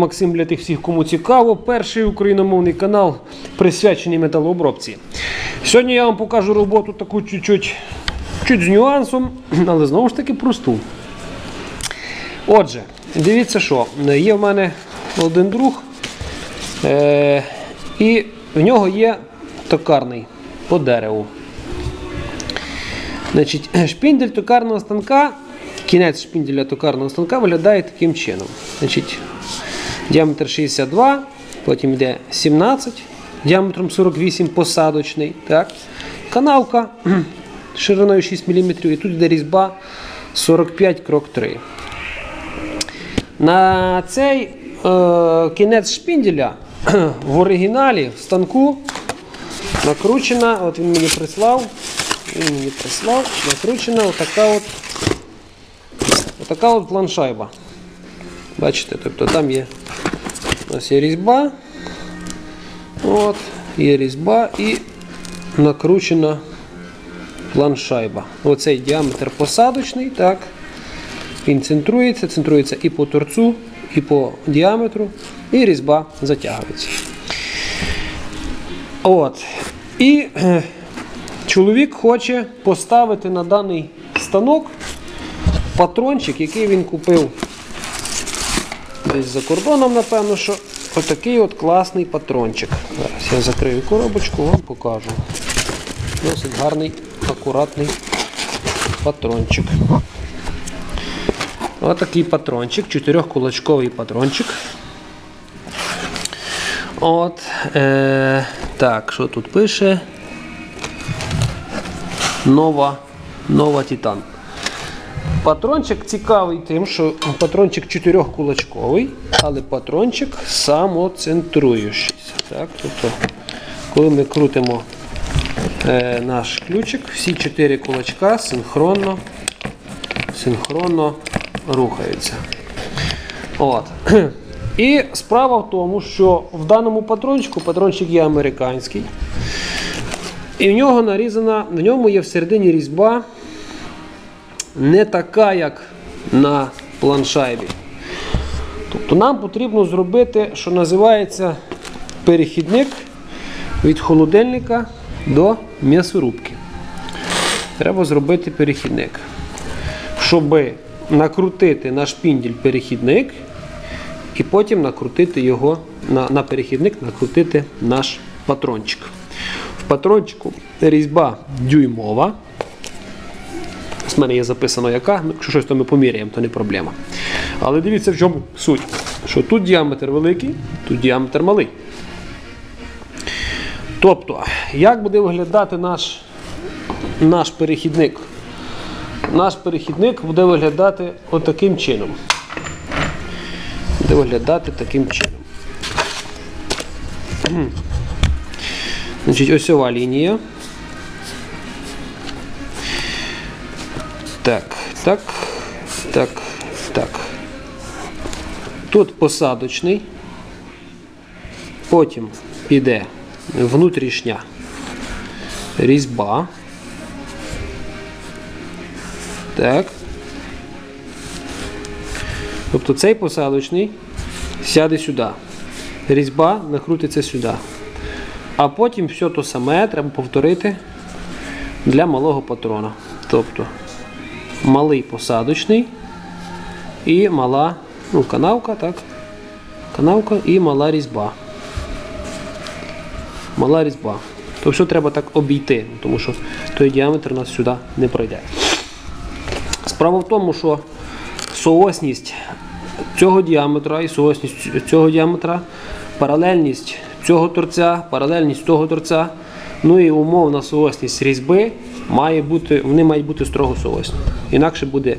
Максим для тих всіх, кому цікаво, перший україномовний канал присвячений металообробці. Сьогодні я вам покажу роботу таку чуть-чуть чуть з нюансом, але знову ж таки просту. Отже, дивіться, що є в мене один друг, е- і в нього є токарний по дереву. Значить, шпіндель токарного станка, кінець шпінделя токарного станка виглядає таким чином. Значить, діаметр 62, потім йде 17, діаметром 48 посадочний. Так. Канавка шириною 6 мм, і тут йде різьба 45 крок 3. На цей е, кінець шпінделя в оригіналі в станку накручена, от він мені прислав, він мені прислав, накручена отака от, отака от планшайба. Бачите, тобто там є у нас є різьба, от, є різьба і накручена планшайба. Оцей діаметр посадочний, так. Він центрується, центрується і по торцу, і по діаметру, і різьба затягується. От. І е, чоловік хоче поставити на даний станок патрончик, який він купив десь за кордоном, напевно, що отакий от класний патрончик. Зараз я закрию коробочку, вам покажу. Досить гарний, акуратний патрончик. Отакий патрончик, чотирьохкулачковий патрончик. От, е, так, що тут пише? Нова, нова Титан. Патрончик цікавий тим, що патрончик чотирьохкулачковий, але патрончик самоцентруючийся. Так? Тобто, коли ми крутимо е, наш ключик, всі чотири кулачка синхронно, синхронно рухаються. От. І справа в тому, що в даному патрончику патрончик є американський. І в нього нарізана, в ньому є всередині різьба не така, як на планшайбі. Тобто нам потрібно зробити, що називається перехідник від холодильника до м'ясорубки. Треба зробити перехідник. Щоб накрутити на шпіндель перехідник і потім накрутити його на, на перехідник, накрутити наш патрончик. В патрончику різьба дюймова. З мене є записано яка, ну, якщо щось то ми поміряємо, то не проблема. Але дивіться, в чому суть. Що тут діаметр великий, тут діаметр малий. Тобто, як буде виглядати наш, наш перехідник? Наш перехідник буде виглядати отаким чином. Буде виглядати таким чином. Значить, осьова лінія. Так, так, так, так. Тут посадочний, потім іде внутрішня різьба. Так. Тобто цей посадочний сяде сюди. Різьба накрутиться сюди. А потім все то саме треба повторити для малого патрона. Тобто малий посадочний і мала ну, канавка, так? Канавка і мала різьба. Мала різьба. То все треба так обійти, тому що той діаметр нас сюди не пройде. Справа в тому, що соосність цього діаметра і соосність цього діаметра, паралельність цього торця, паралельність того торця, ну і умовна соосність різьби має бути, вони мають бути строго соосні. Інакше буде,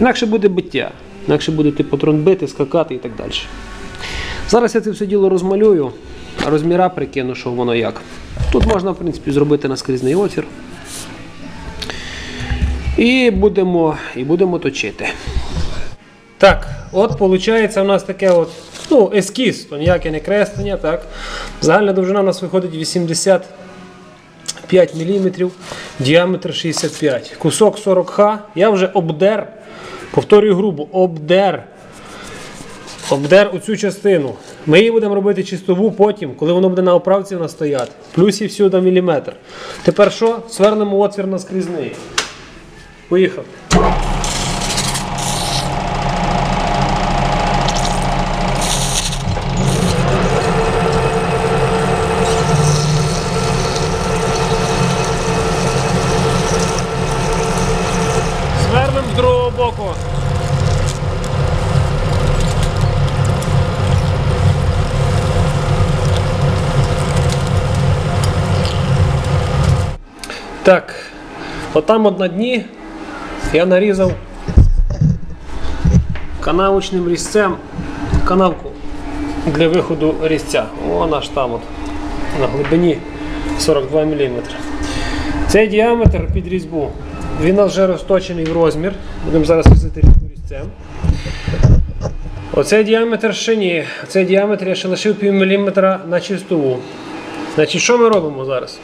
інакше буде биття, інакше буде ти патрон бити, скакати і так далі. Зараз я це все діло розмалюю, розміра прикину, що воно як. Тут можна, в принципі, зробити наскрізний отвір. І будемо, і будемо точити. Так, от виходить у нас таке от, ну, ескіз, то ніяке не креслення. так. Загальна довжина у нас виходить 85 мм, діаметр 65 Кусок 40 х Я вже обдер, повторюю грубо, обдер Обдер оцю частину. Ми її будемо робити чистову потім, коли воно буде на оправці вона стояти. Плюс і всюди міліметр. Тепер що? Свернемо отвір на скрізний. Поїхав. Свернемо з другого боку. Так, отам от на дні я нарізав канавочним різцем канавку для виходу різця. Вона ж там от на глибині 42 мм. Цей діаметр під різьбу. Він у нас вже розточений в розмір. Будемо зараз різати різьбу різцем. Оцей діаметр ще ні. Цей діаметр я ще лишив пів міліметра на чистову. Значить, що ми робимо зараз?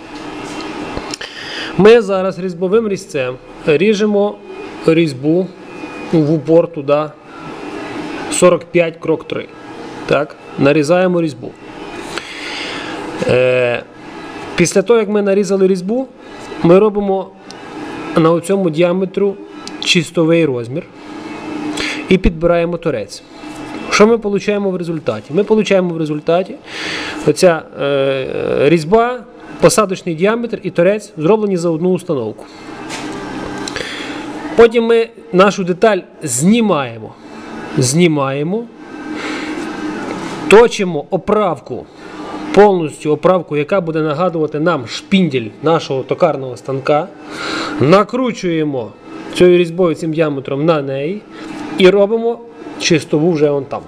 Ми зараз різьбовим різцем ріжемо різьбу в упор туди 45 крок 3. Так? Нарізаємо різьбу. Е, після того, як ми нарізали різьбу, ми робимо на цьому діаметру чистовий розмір і підбираємо торець. Що ми отримуємо в результаті? Ми отримуємо в результаті оця е, різьба, посадочний діаметр і торець зроблені за одну установку. Потім ми нашу деталь знімаємо. Знімаємо, точимо оправку, повністю оправку, яка буде нагадувати нам шпіндель нашого токарного станка. Накручуємо цією різьбою цим діаметром на неї і робимо чистову вже он там.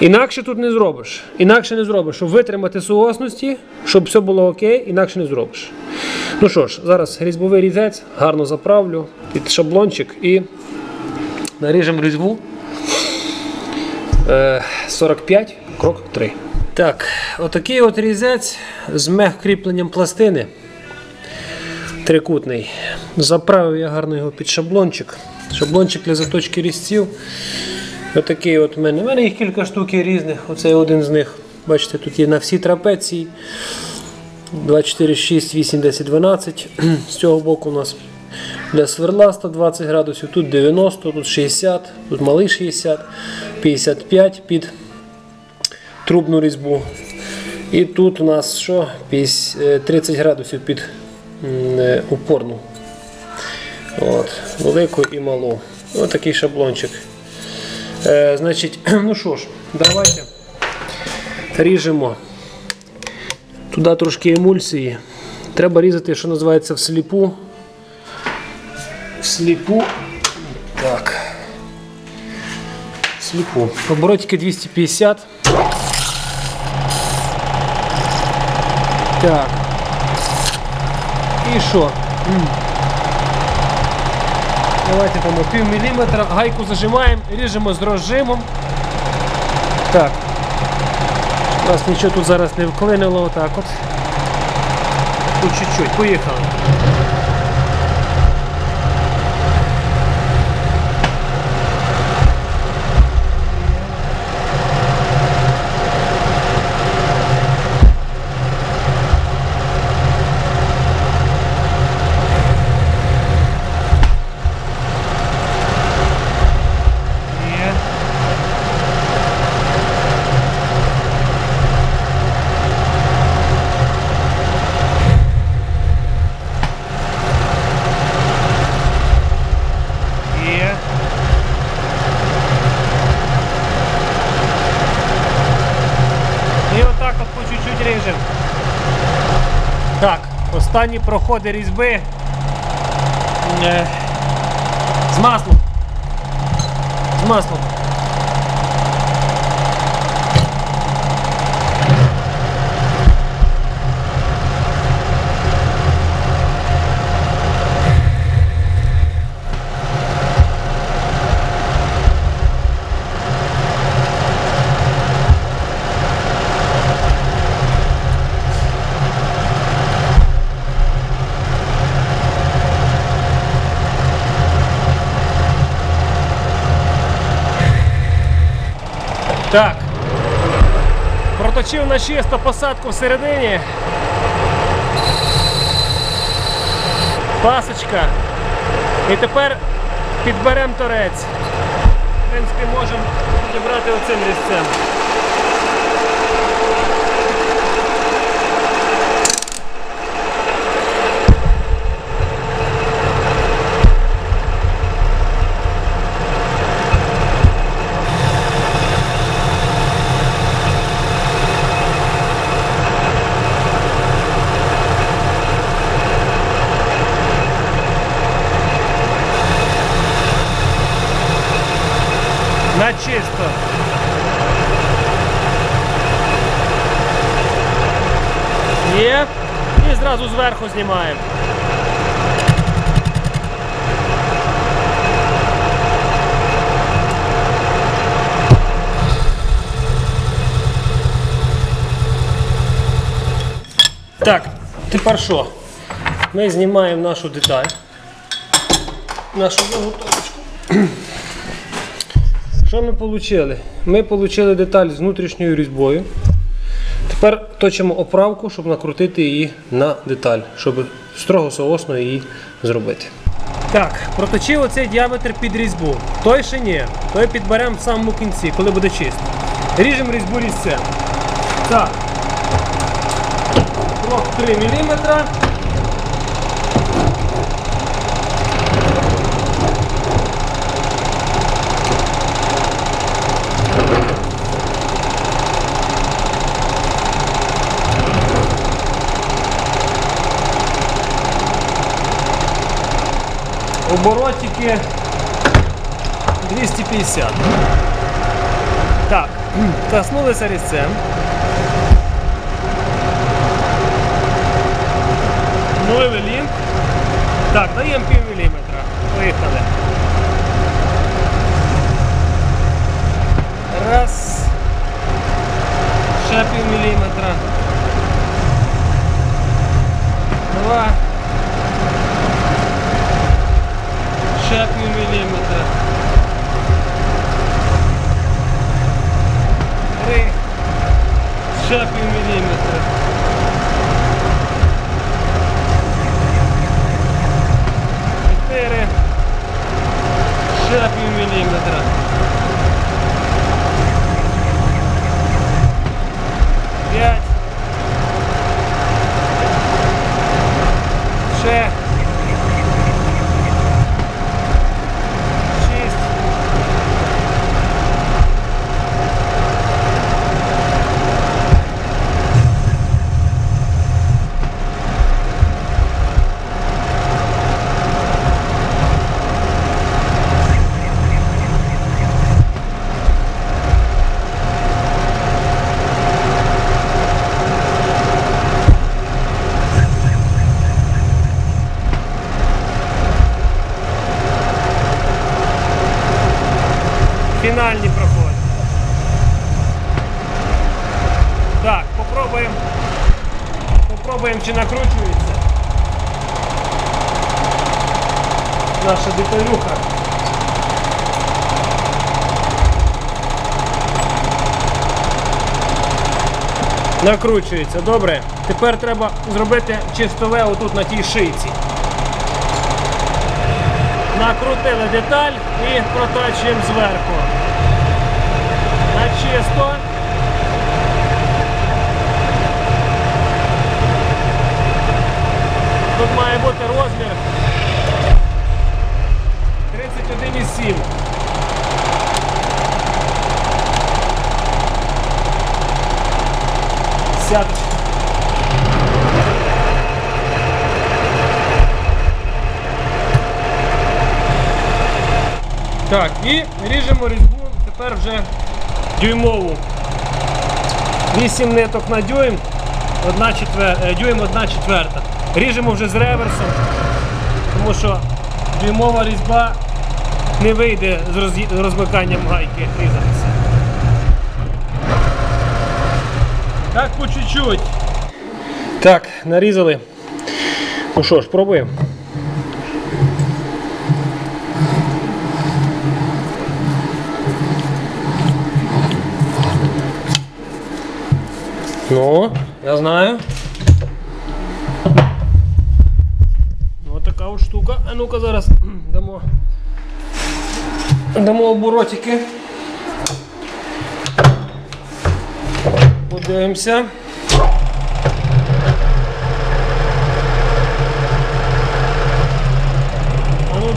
Інакше тут не зробиш. Інакше не зробиш, щоб витримати суосності, щоб все було окей, інакше не зробиш. Ну що ж, зараз різьбовий різець, гарно заправлю під шаблончик і наріжемо різьбу Е, 45 крок 3. Так, отакий от різець з мех-кріпленням пластини. Трикутний. Заправив я гарно його під шаблончик. Шаблончик для заточки різців. Отакий от в мене. У мене їх кілька штук різних. Оце один з них. Бачите, тут є на всі трапеції. 2, 4, 6, 8, 10, 12. З цього боку у нас для сверла 120 градусів, тут 90, тут 60, тут малий 60, 55 під трубну різьбу. І тут у нас що? 30 градусів під е, упорну. От, велику і малу. Ось такий шаблончик. Е, значить, ну що ж, давайте ріжемо. Туди трошки емульсії. Треба різати, що називається всліпу. Всліпу. Так. Всліпу. Оборотики 250. Так. І що? Давайте там пів міліметра. Гайку зажимаємо, ріжемо з розжимом. Так. У нас нічого тут зараз не вклинило отак от. Тут чуть-чуть. Поїхали. Є. Є. І отак от по чуть-чуть ріжемо. Так, останні проходи різьби е, з маслом. З маслом. Так. Проточив на чисто посадку всередині. Пасочка. І тепер підберемо торець. В принципі, можемо підібрати оцим різцем. На чисто. Є. І зразу зверху знімаємо. Так, тепер що? Ми знімаємо нашу деталь. Нашу заготовочку. Що ми отримали? Ми отримали деталь з внутрішньою різьбою. Тепер точимо оправку, щоб накрутити її на деталь, щоб строго соосно її зробити. Так, проточив оцей діаметр під різьбу. Той ще ні. Той підберемо в самому кінці, коли буде чисто. Ріжемо різьбу різцем. Так. Крок 3 мм. Оборотики 250. Так, коснулися різцем. Новий лінк. Так, даємо пів міліметра. Поїхали. Раз. Ще пів міліметра. Два. Ще пів міліметра. Три. Ще пів міліметра. Чотири. Ще пів міліметра. П'ять. Ще. Шість. Фінальні проходи. Так, попробуємо. Попробуємо, чи накручується. Наша деталюха. Накручується, добре. Тепер треба зробити чистове отут на тій шийці. Накрутили деталь і протачуємо зверху. На чисто. Тут має бути розмір 31,7. Сядочка. Так, і ріжемо різьбу тепер вже дюймову. 8 ниток на дюйм, одна четвер... е, дюйм, одна четверта. Ріжемо вже з реверсом, тому що дюймова різьба не вийде з розмиканням гайки різатися. Так по чуть-чуть. Так, нарізали. Ну що ж, пробуємо. Ну, я знаю. Ось така от штука. А ну-ка зараз дамо. Дамо оборотики. Подивимося. А ну.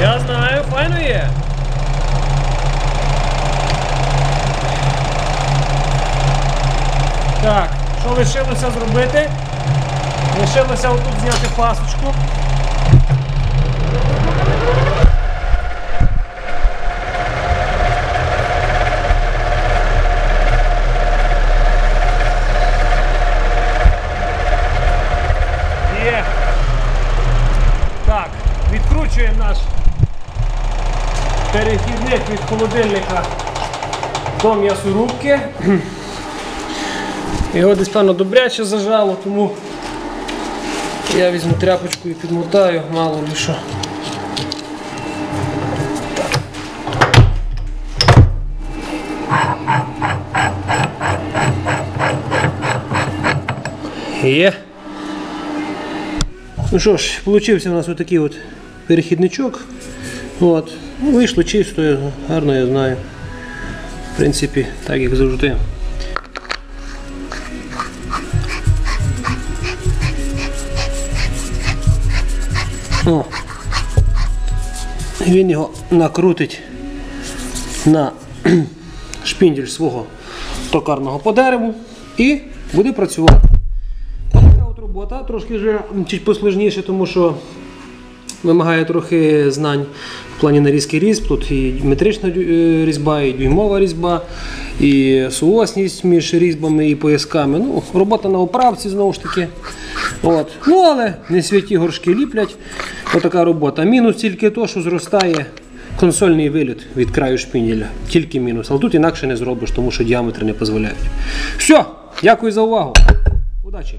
Я знаю, файно є. Так, що лишилося зробити? Пасочку. Так, відкручуємо наш перехідник від холодильника до м'ясорубки. Його десь певно добряче зажало, тому я візьму тряпочку і підмотаю, мало ли що. Є. Ну що ж, получився у нас отакий от перехідничок. От. Ну, вийшло чисто, гарно я знаю. В принципі, так як завжди. О. Він його накрутить на шпіндель свого токарного по дереву і буде працювати. Така от робота трошки вже чуть тому що вимагає трохи знань в плані нарізки різьб. Тут і метрична е, різьба, і дюймова різьба, і суосність між різьбами і поясками. Ну, робота на оправці знову ж таки. От. Ну, але не святі горшки ліплять. Отака робота. Мінус тільки то, що зростає консольний виліт від краю шпінеля. Тільки мінус. Але тут інакше не зробиш, тому що діаметри не дозволяють. Все, дякую за увагу. Удачі!